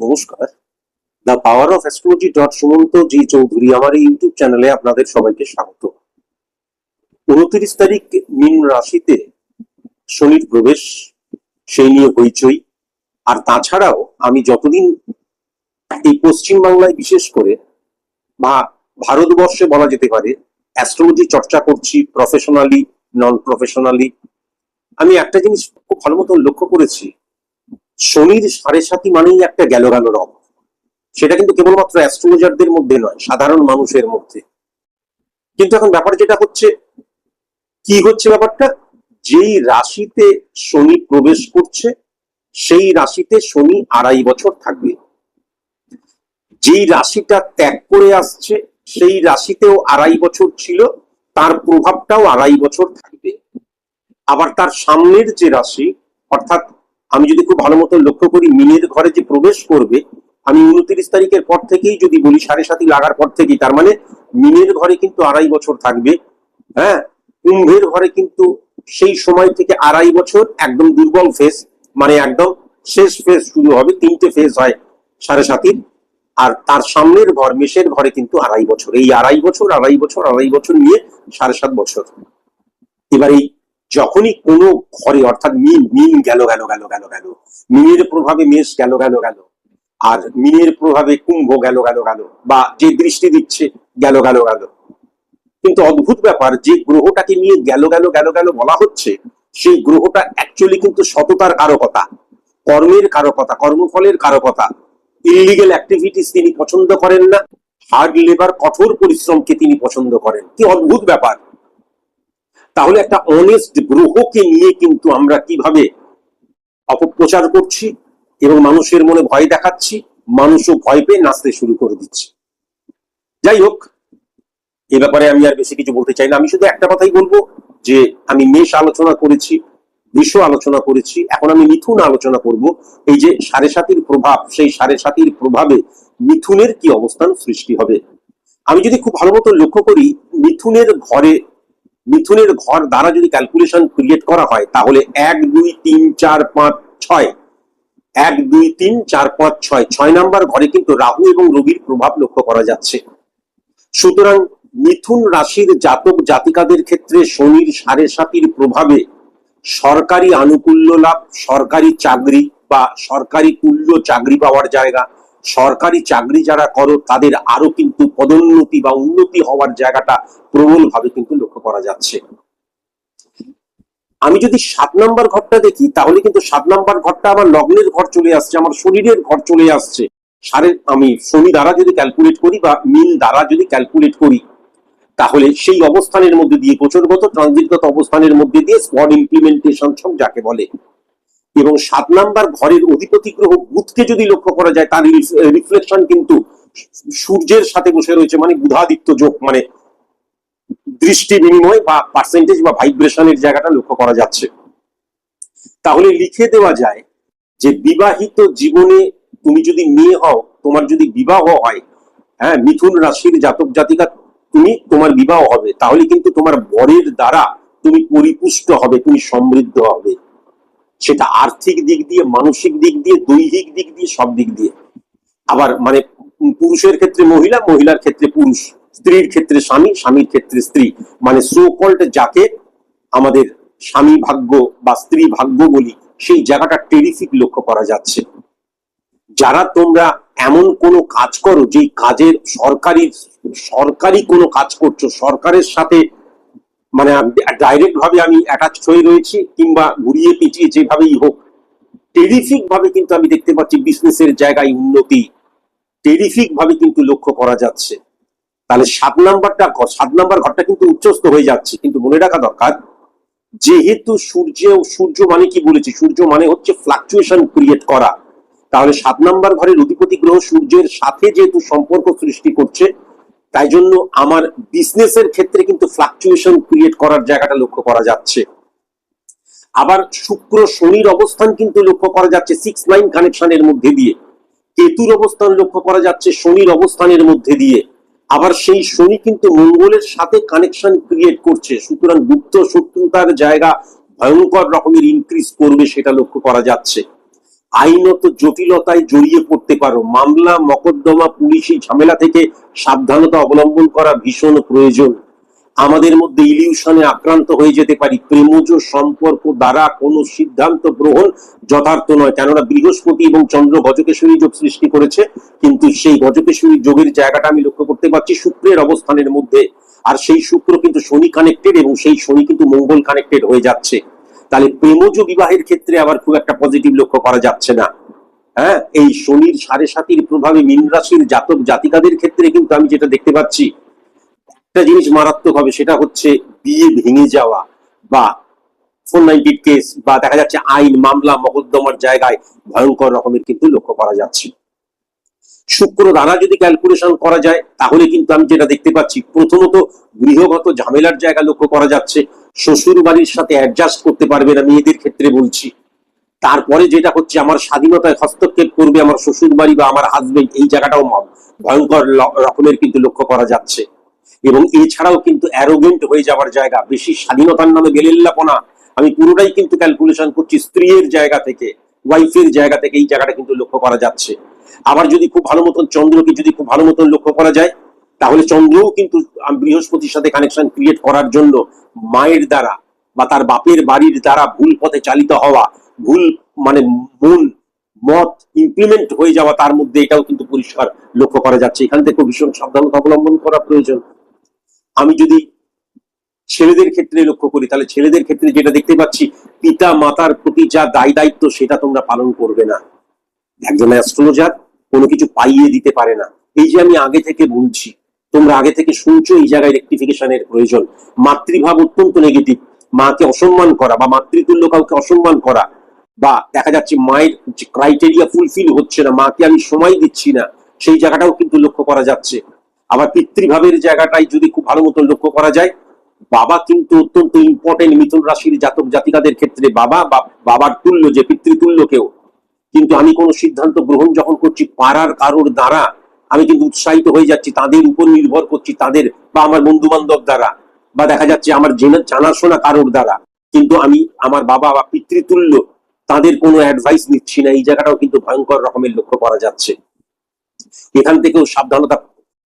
নমস্কার। The power of astrology dot Sumanta ji Chowdhury, আমার এই ইউটিউব চ্যানেলে আপনাদের সবাইকে স্বাগত। উনত্রিশ তারিখ মীন রাশিতে শনির প্রবেশ, সেই নিয়ে হইচই। আর তাছাড়াও আমি যতদিন এই পশ্চিম বাংলায় বিশেষ করে বা ভারতবর্ষে বলা যেতে পারে অ্যাস্ট্রোলজি চর্চা করছি প্রফেশনালি নন প্রফেশনালি আমি একটা জিনিস খুব ভালো মতো লক্ষ্য করেছি। শনির সাড়ে সাতি মানেই একটা গেল গেল রব সেটা কিন্তু কেবলমাত্র অ্যাস্ট্রোলজারদের মধ্যে নয়, সাধারণ মানুষের মধ্যে। কিন্তু এখন ব্যাপার যেটা হচ্ছে, কি হচ্ছে ব্যাপারটা? যেই রাশিতে শনি প্রবেশ করছে, সেই রাশিতে শনি আড়াই বছর থাকবে। যেই রাশিটা ত্যাগ করে আসছে, সেই রাশিতেও আড়াই বছর ছিল, তার প্রভাবটাও আড়াই বছর থাকবে। আবার তার সামনের যে রাশি, অর্থাৎ আমি যদি খুব ভালো মতো লক্ষ্য করি, মিনের ঘরে যে প্রবেশ করবে, আমি উনত্রিশ তারিখের পর থেকেই যদি বলি, সাড়ে সাতি লাগার পর থেকেই, তার মানে মিনের ঘরে কিন্তু আড়াই বছর থাকবে হ্যাঁ? কুম্ভের ঘরে কিন্তু সেই সময় থেকে আড়াই বছর, একদম দুর্বল ফেস মানে একদম শেষ ফেজ শুরু হবে, তিনটে ফেজ হয় সাড়ে সাতির আর তার সামনের ঘর, মেষের ঘরে কিন্তু আড়াই বছর। এই আড়াই বছর আড়াই বছর আড়াই বছর নিয়ে সাড়ে সাত বছর। এবার এই যখনই কোনো ঘরে অর্থাৎ মিন মিন গেল গেল গেল গেল গেল মিনের প্রভাবে মেষ গেল গেল গেল আর মিনের প্রভাবে কুম্ভ গেল গেল গেল বা যে দৃষ্টি দিচ্ছে গেল গেল গেল কিন্তু অদ্ভুত ব্যাপার যে গ্রহটাকে নিয়ে গেল গেল গেল গেল বলা হচ্ছে সেই গ্রহটা অ্যাকচুয়ালি কিন্তু সততার কারকতা কর্মের কারকতা কর্মফলের কারকতা ইলিগেল অ্যাক্টিভিটিস তিনি পছন্দ করেন না হার্ড লেবার কঠোর পরিশ্রমকে তিনি পছন্দ করেন কি অদ্ভুত ব্যাপার তাহলে একটা অনেস্ট গ্রহকে নিয়ে কিন্তু আমরা কীভাবে অপপ্রচার করছি এবং মানুষের মনে ভয় দেখাচ্ছি, মানুষও ভয় পেয়ে নাচতে শুরু করে দিচ্ছে। যাই হোক, এ ব্যাপারে আমি আর বেশি কিছু বলতে চাই না। আমি শুধু একটা কথাই বলব যে, আমি মেষ আলোচনা করেছি বিশ্ব আলোচনা করেছি, এখন আমি মিথুন আলোচনা করব। এই যে সাড়ে সাতির প্রভাব, সেই সাড়ে সাতির প্রভাবে মিথুনের কি অবস্থান সৃষ্টি হবে? আমি যদি খুব ভালো মতো লক্ষ্য করি, মিথুনের ঘরে মিথুনের ঘর দ্বারা যদি ক্যালকুলেশন ক্রিয়েট করা হয়, তাহলে এক, দুই, তিন, চার, পাঁচ, ছয়। এক, দুই, তিন, চার, পাঁচ, ছয়। ছয় নাম্বার ঘরে কিন্তু রাহু এবং রবির প্রভাব লক্ষ্য করা যাচ্ছে। সুতরাং মিথুন রাশির জাতক জাতিকাদের ক্ষেত্রে শনির সাড়ে সাতির প্রভাবে সরকারি আনুকূল্য লাভ, সরকারি চাকরি বা সরকারি তুল্য চাকরি পাওয়ার জায়গা সরকারি চাকরি যারা করো, তাদের আরও কিন্তু পদোন্নতি বা উন্নতি হওয়ার জায়গাটা প্রবলভাবে কিন্তু লক্ষ্য করা যাচ্ছে। আমি যদি সাত নাম্বার ঘরটা দেখি, তাহলে কিন্তু সাত নাম্বার ঘরটা আমার লগ্নের ঘর চলে আসছে, আমার শরীরের ঘর চলে আসছে। সারে, আমি শনি দ্বারা যদি ক্যালকুলেট করি বা মিন দ্বারা যদি ক্যালকুলেট করি, তাহলে সেই অবস্থানের মধ্যে দিয়ে গোচরগত ট্রানজিটগত অবস্থানের মধ্যে দিয়ে স্পট ইমপ্লিমেন্টেশন সব যাকে বলে এবং সাত নাম্বার ঘরের অধিপতি গ্রহ বুধকে যদি লক্ষ্য করা যায়, তার রিফ্লেকশন কিন্তু সূর্যের সাথে বসে রয়েছে মানে বুধাদিত্য যোগ মানে দৃষ্টি বিনিময় বা পার্সেন্টেজ বা ভাইব্রেশনের জায়গাটা লক্ষ্য করা যাচ্ছে। তাহলে লিখে দেওয়া যায় যে বিবাহিত জীবনে তুমি যদি মেয়ে হও, তোমার যদি বিবাহ হয় হ্যাঁ মিথুন রাশির জাতক জাতিকা, তুমি তোমার বিবাহ হবে। তাহলে কিন্তু তোমার বরের দ্বারা তুমি পরিপুষ্ট হবে, তুমি সমৃদ্ধ হবে। সেটা আর্থিক দিক দিয়ে, মানসিক দিক দিয়ে, দৈহিক দিক দিয়ে, সব দিক দিয়ে। আবার মানে পুরুষের ক্ষেত্রে মহিলা, মহিলার ক্ষেত্রে পুরুষ। স্ত্রীর ক্ষেত্রে স্বামী, স্বামীর ক্ষেত্রে স্ত্রী। মানে সো কল্ড যাকে আমাদের স্বামী ভাগ্য বা স্ত্রী ভাগ্য বলি, সেই জায়গাটা টেরিফিক লক্ষ্য করা যাচ্ছে। যারা তোমরা এমন কোনো কাজ করো, যেই কাজের সরকারি সরকারি কোনো কাজ করছ, সরকারের সাথে মানে ডাইরেক্ট ভাবে আমি অ্যাটাচ হয়ে রয়েছি কিংবা ঘুরিয়ে পিটিয়ে যেভাবেই হোক। টেরিফিক ভাবে কিন্তু আমি দেখতে পাচ্ছি বিজনেসের জায়গায় উন্নতি। টেরিফিক ভাবে কিন্তু লক্ষ্য করা যাচ্ছে। তাহলে সাত নাম্বারটা সাত নাম্বার ঘরটা কিন্তু উচ্চস্ত হয়ে যাচ্ছে। কিন্তু মনে রাখা দরকার, যেহেতু সূর্য সূর্য মানে কি বলেছি? সূর্য মানে হচ্ছে ফ্লাকচুয়েশন ক্রিয়েট করা। তাহলে সাত নাম্বার ঘরের অধিপতি গ্রহ সূর্যের সাথে যেহেতু সম্পর্ক সৃষ্টি করছে তাই জন্য আমার বিজনেসের ক্ষেত্রে কিন্তু ফ্লাকচুয়েশন ক্রিয়েট করার জায়গাটা লক্ষ্য করা যাচ্ছে। আবার শুক্র শনির অবস্থান কিন্তু লক্ষ্য করা যাচ্ছে সিক্স নাইন কানেকশনের মধ্যে দিয়ে। কেতুর অবস্থান লক্ষ্য করা যাচ্ছে শনির অবস্থানের মধ্যে দিয়ে। আবার সেই শনি কিন্তু মঙ্গলের সাথে কানেকশন ক্রিয়েট করছে, সুতরাং গুপ্ত শত্রুতার জায়গা ভয়ঙ্কর রকমের ইনক্রিজ করবে সেটা লক্ষ্য করা যাচ্ছে। আইনত জটিলতায় জড়িয়ে পড়তে পারো। মামলা, মকদ্দমা, পুলিশি ঝামেলা থেকে সাবধানতা অবলম্বন করা ভীষণ প্রয়োজন। আমাদের মধ্যে ইলিউশনে আক্রান্ত হয়ে যেতে পারি। প্রেমজ সম্পর্ক দ্বারা কোনো সিদ্ধান্ত গ্রহণ যথার্থ নয়। কেননা বৃহস্পতি এবং চন্দ্র গজকেশ্বরী যোগ সৃষ্টি করেছে, কিন্তু সেই গজকেশ্বরী যোগের জায়গাটা আমি লক্ষ্য করতে পারছি শুক্রের অবস্থানের মধ্যে। আর সেই শুক্র কিন্তু শনি কানেক্টেড এবং সেই শনি কিন্তু মঙ্গল কানেক্টেড হয়ে যাচ্ছে। তাহলে প্রেমজ বিবাহের ক্ষেত্রে আবার খুব একটা পজিটিভ লক্ষ্য করা যাচ্ছে না। হ্যাঁ? এই শনির সাড়ে সাতির প্রভাবে মীন রাশির জাতক জাতিকাদের ক্ষেত্রে কিন্তু আমি যেটা দেখতে পাচ্ছি, একটা জিনিস মারাত্মক হবে, সেটা হচ্ছে বিয়ে ভেঙে যাওয়া বা ফোর নাইনটির কেস বা দেখা যাচ্ছে আইন, মামলা, মকদ্দমার জায়গায় ভয়ঙ্কর রকমের কিন্তু লক্ষ্য করা যাচ্ছে। শুক্র দ্বারা যদি ক্যালকুলেশন করা যায়, তাহলে কিন্তু আমি যেটা দেখতে পাচ্ছি, প্রথমত গৃহগত ঝামেলার জায়গা লক্ষ্য করা যাচ্ছে। শ্বশুর বাড়ির সাথে অ্যাডজাস্ট করতে পারবে না, মেয়েদের ক্ষেত্রে বলছি। তারপরে যেটা হচ্ছে, আমার স্বাধীনতায় হস্তক্ষেপ করবে আমার শ্বশুর বাড়ি বা আমার হাজবেন্ড এই জায়গাটাও ভয়ঙ্কর রকমের কিন্তু লক্ষ্য করা যাচ্ছে। এবং এছাড়াও কিন্তু অ্যারোগেন্ট হয়ে যাওয়ার জায়গা, বেশি স্বাধীনতার নামে বেলেল্লাপনা, আমি পুরোটাই কিন্তু ক্যালকুলেশন করছি স্ত্রীর জায়গা থেকে ওয়াইফের জায়গা থেকে, এই জায়গাটা কিন্তু লক্ষ্য করা যাচ্ছে। আবার যদি খুব ভালো মতন চন্দ্রকে যদি খুব ভালো মতন লক্ষ্য করা যায় তাহলে চন্দ্রও কিন্তু বৃহস্পতির সাথে কানেকশন ক্রিয়েট করার জন্য মায়ের দ্বারা বা তার বাপের বাড়ির দ্বারা ভুল পথে চালিত হওয়া, ভুল মানে মন, মত ইমপ্লিমেন্ট হয়ে যাওয়া তার মধ্যে এটাও কিন্তু পরিষ্কার লক্ষ্য করা যাচ্ছে। এখান থেকে ভীষণ সাবধানতা অবলম্বন করা প্রয়োজন। আমি যদি ছেলেদের ক্ষেত্রে লক্ষ্য করি, তাহলে ছেলেদের ক্ষেত্রে যেটা দেখতে পাচ্ছি, পিতা মাতার প্রতি যা দায় দায়িত্ব, সেটা তোমরা পালন করবে না। একজন অ্যাস্ট্রোলজার কোনো কিছু পাইয়ে দিতে পারে না। এই যে আমি আগে থেকে বলছি তোমরা আগে থেকে শুনছো এই জায়গায় রেক্টিফিকেশনের প্রয়োজন। মাতৃভাব অত্যন্ত নেগেটিভ মাকে অসম্মান করা বা মাতৃতুল্য কাউকে অসম্মান করা বা দেখা যাচ্ছে মায়ের যে ক্রাইটেরিয়া ফুলফিল হচ্ছে না, মাকে আমি সময় দিচ্ছি না, সেই জায়গাটাও কিন্তু লক্ষ্য করা যাচ্ছে আবার পিতৃভাবের জায়গাটাই যদি খুব ভালো মতো লক্ষ্য করা যায়, বাবা কিন্তু অত্যন্ত ইম্পর্টেন্ট মিথুন রাশির জাতক জাতিকাদের ক্ষেত্রে বাবা বা- বাবার তুল্য যে পিতৃতুল্য কেউ কিন্তু আমি কোনো সিদ্ধান্ত গ্রহণ যখন করছি, পাড়ার কারোর দ্বারা আমি কিন্তু উৎসাহিত হয়ে যাচ্ছি, তাদের উপর নির্ভর করছি, তাদের বা আমার বন্ধু বান্ধব দ্বারা, বা দেখা যাচ্ছে আমার জেনে- জানাশোনা কারোর দ্বারা। কিন্তু আমি, আমার বাবা বা পিতৃতুল্য, তাদের কোনো অ্যাডভাইস নিচ্ছি না, এই জায়গাটাও কিন্তু ভয়ঙ্কর রকমের লক্ষ্য করা যাচ্ছে। এখান থেকেও সাবধানতা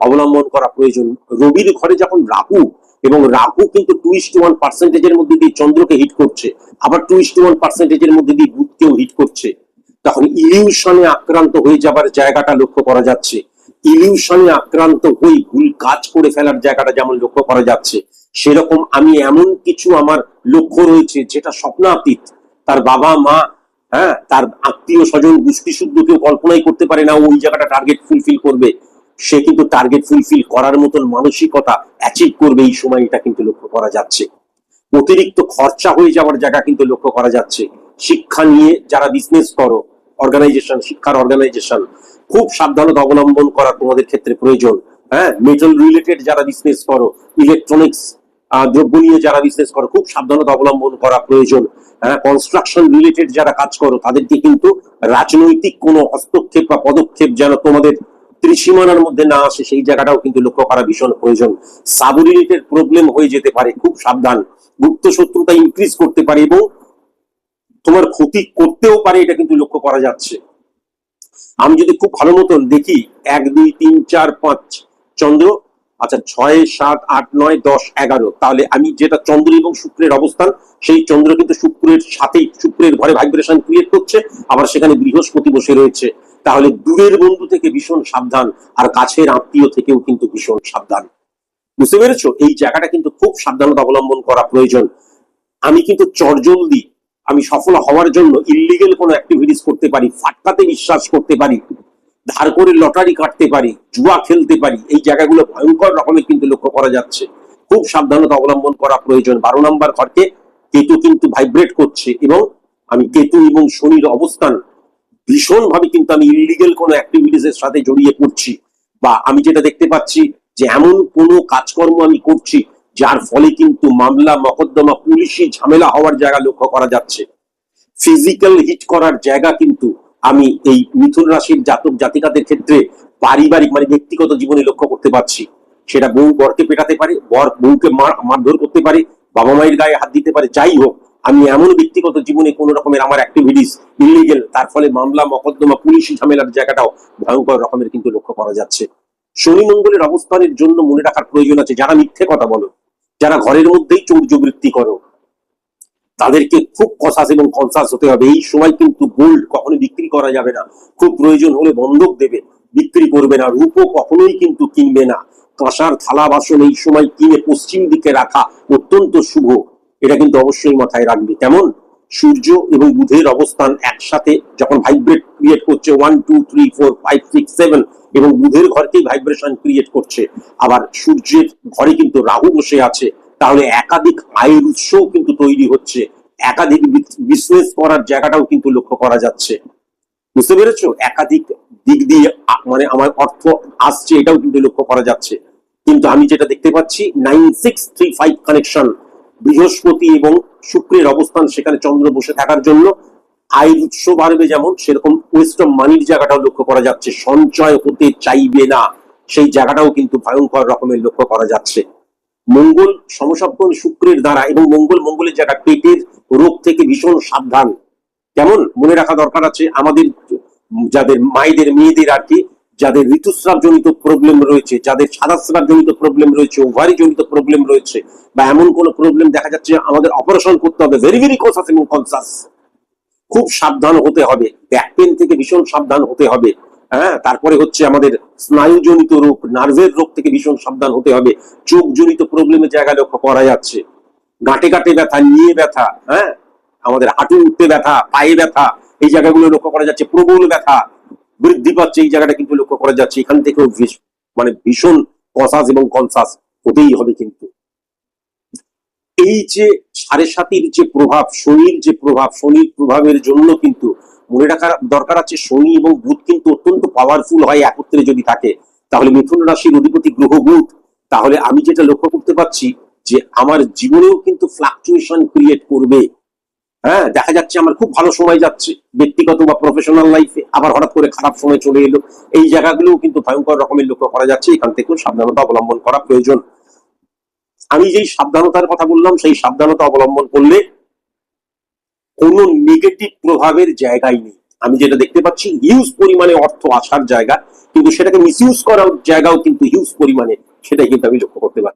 অবলম্বন করা প্রয়োজন। রবির ঘরে যখন রাহু, এবং রাহু কিন্তু টু ওয়ান পার্সেন্টেজের মধ্যে দিয়ে চন্দ্রকে হিট করছে, আবার টু ইস ওয়ান পার্সেন্টেজের মধ্যে দিয়ে বুধকেও হিট করছে। তখন ইলিউশনে আক্রান্ত হয়ে যাবার জায়গাটা লক্ষ্য করা যাচ্ছে। ইলিউশনে আক্রান্ত হয়ে ভুল কাজ করে ফেলার জায়গাটা যেমন লক্ষ্য করা যাচ্ছে, সেরকম আমি এমন কিছু আমার লক্ষ্য রয়েছে যেটা স্বপ্নাতীত। তার বাবা, মা হ্যাঁ তার আত্মীয় স্বজন গোষ্ঠী শুদ্ধ কেউ কল্পনাই করতে পারে না ওই জায়গাটা টার্গেট ফুলফিল করবে। সে কিন্তু টার্গেট ফুলফিল করার মতন মানসিকতা অ্যাচিভ করবে এই সময় এটা কিন্তু লক্ষ্য করা যাচ্ছে। অতিরিক্ত খরচা হয়ে যাওয়ার জায়গা কিন্তু লক্ষ্য করা যাচ্ছে। শিক্ষা নিয়ে যারা বিজনেস করো অর্গানাইজেশন শিক্ষার অর্গানাইজেশন খুব সাবধানতা অবলম্বন করা তোমাদের ক্ষেত্রে প্রয়োজন। হ্যাঁ মেটাল রিলেটেড যারা বিজনেস করো ইলেকট্রনিক্স দ্রব্য নিয়ে যারা বিজনেস করো, খুব সাবধানতা অবলম্বন করা প্রয়োজন। হ্যাঁ কনস্ট্রাকশন রিলেটেড যারা কাজ করো, তাদেরকে কিন্তু রাজনৈতিক কোনো হস্তক্ষেপ বা পদক্ষেপ যেন তোমাদের ত্রিসীমানার মধ্যে না আসে, সেই জায়গাটাও কিন্তু লক্ষ্য করা ভীষণ প্রয়োজন। সাব রিলেটেড প্রবলেম হয়ে যেতে পারে, খুব সাবধান। গুপ্ত শত্রুতা ইনক্রিজ করতে পারে এবং তোমার ক্ষতি করতেও পারে, এটা কিন্তু লক্ষ্য করা যাচ্ছে। আমি যদি খুব ভালো মতন দেখি, এক, দুই, তিন, চার, পাঁচ, চন্দ্র আচ্ছা ছয়, সাত, আট, নয়, দশ, এগারো, তাহলে আমি যেটা চন্দ্র এবং শুক্রের অবস্থান, সেই চন্দ্র কিন্তু শুক্রের সাথেই, শুক্রের ঘরে ভাইব্রেশন ক্রিয়েট করছে, আবার সেখানে বৃহস্পতি বসে রয়েছে। তাহলে দূরের বন্ধু থেকে ভীষণ সাবধান, আর কাছের আত্মীয় থেকেও কিন্তু ভীষণ সাবধান। বুঝতে পেরেছ? এই জায়গাটা কিন্তু খুব সাবধানতা অবলম্বন করা প্রয়োজন। আমি কিন্তু চটজলদি আমি সফল হওয়ার জন্য ইলিগেল কোনো অ্যাক্টিভিটিস করতে পারি, ফাটকাতে বিশ্বাস করতে পারি, ধার করে লটারি কাটতে পারি, জুয়া খেলতে পারি, এই জায়গাগুলো ভয়ঙ্কর রকমের কিন্তু লক্ষ্য করা যাচ্ছে। খুব সাবধানতা অবলম্বন করা প্রয়োজন। বারো নম্বর ঘরকে কেতু কিন্তু ভাইব্রেট করছে এবং আমি কেতু এবং শনির অবস্থান ভীষণ ভাবে কিন্তু আমি ইলিগেল কোনো অ্যাক্টিভিটিস এর সাথে জড়িয়ে পড়ছি। বা আমি যেটা দেখতে পাচ্ছি যে এমন কোনো কাজকর্ম আমি করছি যার ফলে কিন্তু মামলা, মকদ্দমা, পুলিশি ঝামেলা হওয়ার জায়গা লক্ষ্য করা যাচ্ছে। ফিজিক্যাল হিট করার জায়গা কিন্তু আমি এই মিথুন রাশির জাতক জাতিকাদের ক্ষেত্রে পারিবারিক মানে ব্যক্তিগত জীবনে লক্ষ্য করতে পারছি। সেটা বউ বরকে পেটাতে পারে, বর বউকে মারধর করতে পারে, বাবা মায়ের গায়ে হাত দিতে পারে, যাই হোক, আমি এমন ব্যক্তিগত জীবনে কোন রকমের আমার অ্যাক্টিভিটিস ইলিগেল তার ফলে মামলা, মকদ্দমা, পুলিশি ঝামেলার জায়গাটাও ভয়ঙ্কর রকমের কিন্তু লক্ষ্য করা যাচ্ছে। শনি মঙ্গলের অবস্থানের জন্য মনে রাখার প্রয়োজন আছে, যারা মিথ্যে কথা বলো। যারা ঘরের মধ্যেই চৌর্যবৃত্তি করো, তাদেরকে খুব কসাস এবং কনসাস হতে হবে। এই সময় কিন্তু গোল্ড কখনো বিক্রি করা যাবে না। খুব প্রয়োজন হলে বন্ধক দেবে, বিক্রি করবে না রূপো কখনোই কিন্তু কিনবে না। কাঁসার থালা বাসন এই সময় কিনে পশ্চিম দিকে রাখা অত্যন্ত শুভ। এটা কিন্তু অবশ্যই মাথায় রাখবে। কেমন? সূর্য এবং বুধের অবস্থান একসাথে যখন ভাইব্রেট ক্রিয়েট করছে one two three four five six seven এবং বুধের ঘরকেই ভাইব্রেশন ক্রিয়েট করছে। আবার সূর্যের ঘরে কিন্তু রাহু বসে আছে। তাহলে একাধিক আয়ের উৎসও কিন্তু তৈরি হচ্ছে। একাধিক বিজনেস করার জায়গাটাও কিন্তু লক্ষ্য করা যাচ্ছে। বুঝতে পেরেছ? একাধিক দিক দিয়ে মানে আমার অর্থ আসছে, এটাও কিন্তু লক্ষ্য করা যাচ্ছে। কিন্তু আমি যেটা দেখতে পাচ্ছি nine six three five connection বৃহস্পতি এবং শুক্রের অবস্থান সেখানে চন্দ্র বসে থাকার জন্য। আয়ের উৎস বাড়বে যেমন, সেরকম ওয়েস্ট অফ মানির জায়গাটাও লক্ষ্য করা যাচ্ছে। সঞ্চয় হতে চাইবে না। সেই জায়গাটাও কিন্তু ভয়ঙ্কর রকমের লক্ষ্য করা যাচ্ছে। মঙ্গল সমসপ্তম শুক্রের দ্বারা এবং মঙ্গল মঙ্গলের জায়গা, পেটের রোগ থেকে ভীষণ সাবধান। কেমন? মনে রাখা দরকার আছে, আমাদের যাদের মায়েদের, মেয়েদের আর কি, যাদের ঋতুস্রাব জনিত প্রবলেম রয়েছে, যাদের সাদাস্রাব জনিত প্রবলেম রয়েছে ওভারি জনিত প্রবলেম রয়েছে, বা এমন কোন প্রবলেম দেখা যাচ্ছে আমাদের অপারেশন করতে হবে। ভেরি ভেরি কনসাস এবং কনসাস খুব সাবধান হতে হবে। ব্যাক পেন থেকে ভীষণ সাবধান হতে হবে। হ্যাঁ তারপরে হচ্ছে আমাদের স্নায়ুজনিত রোগ নার্ভের রোগ থেকে ভীষণ সাবধান হতে হবে। চোখ জনিত প্রবলেমের জায়গা লক্ষ্য করা যাচ্ছে। গাঁটে গাঁটে ব্যথা, নিয়ে ব্যথা হ্যাঁ? আমাদের হাঁটু উঠতে ব্যথা, পায়ে ব্যথা, এই জায়গাগুলো লক্ষ্য করা যাচ্ছে। প্রবল ব্যথা বৃদ্ধি পাচ্ছে, এই জায়গাটা কিন্তু লক্ষ্য করা যাচ্ছে। এখান থেকেও মানে ভীষণ কসাস এবং কনসাস হতেই হবে কিন্তু। এই যে সাড়ে সাতির যে প্রভাব, শনির যে প্রভাব, শনির প্রভাবের জন্য কিন্তু মনে রাখার দরকার আছে, শনি এবং বুধ কিন্তু অত্যন্ত পাওয়ারফুল হয় একত্রে যদি থাকে। তাহলে মিথুন রাশির অধিপতি গ্রহ বুধ। তাহলে আমি যেটা লক্ষ্য করতে পারছি যে আমার জীবনেও কিন্তু ফ্লাকচুয়েশন ক্রিয়েট করবে। হ্যাঁ দেখা যাচ্ছে আমার খুব ভালো সময় যাচ্ছে, ব্যক্তিগত বা প্রফেশনাল লাইফে আবার হঠাৎ করে খারাপ সময় চলে এলো। এই জায়গাগুলোও কিন্তু ভয়ঙ্কর রকমের লক্ষ্য করা যাচ্ছে। এখান থেকেও সাবধানতা অবলম্বন করা প্রয়োজন। আমি যেই সাবধানতার কথা বললাম, সেই সাবধানতা অবলম্বন করলে কোনো নেগেটিভ প্রভাবের জায়গাই নেই। আমি যেটা দেখতে পাচ্ছি হিউজ পরিমাণে অর্থ আসার জায়গা, কিন্তু সেটাকে মিস ইউজ করার জায়গাও কিন্তু হিউজ পরিমাণে, সেটাই কিন্তু আমি লক্ষ্য করতে পারছি।